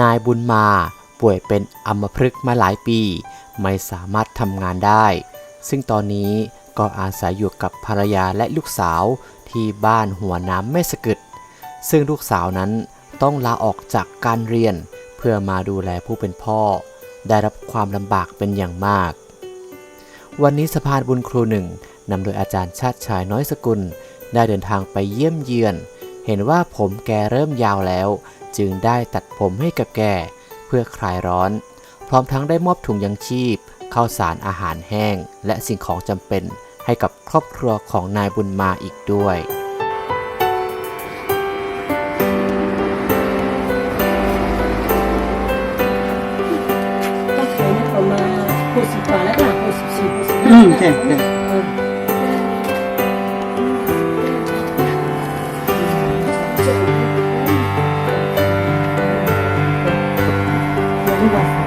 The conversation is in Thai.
นายบุญมาป่วยเป็นอัมพฤกษ์มาหลายปี ไม่สามารถทำงานได้ ซึ่งตอนนี้ก็อาศัยอยู่กับภรรยาและลูกสาวที่บ้านหัวน้ำแม่สะกึด ซึ่งลูกสาวนั้นต้องลาออกจากการเรียนเพื่อมาดูแลผู้เป็นพ่อ ได้รับความลำบากเป็นอย่างมาก วันนี้สะพานบุญครูหนึ่งนำโดยอาจารย์ชาติชายน้อยสกุล ได้เดินทางไปเยี่ยมเยือน เห็นว่าผมแกเริ่มยาวแล้ว จึงได้ตัดผมให้กับแกเพื่อคลายร้อน พร้อมทั้งได้มอบถุงยังชีพข้าวสารอาหารแห้ง และสิ่งของจำเป็นให้กับครอบครัวของนายบุญมาอีกด้วยประมาณหกสิบบาทแล้วค่ะหกสิบสี่หกสิบอืมใช่ ใ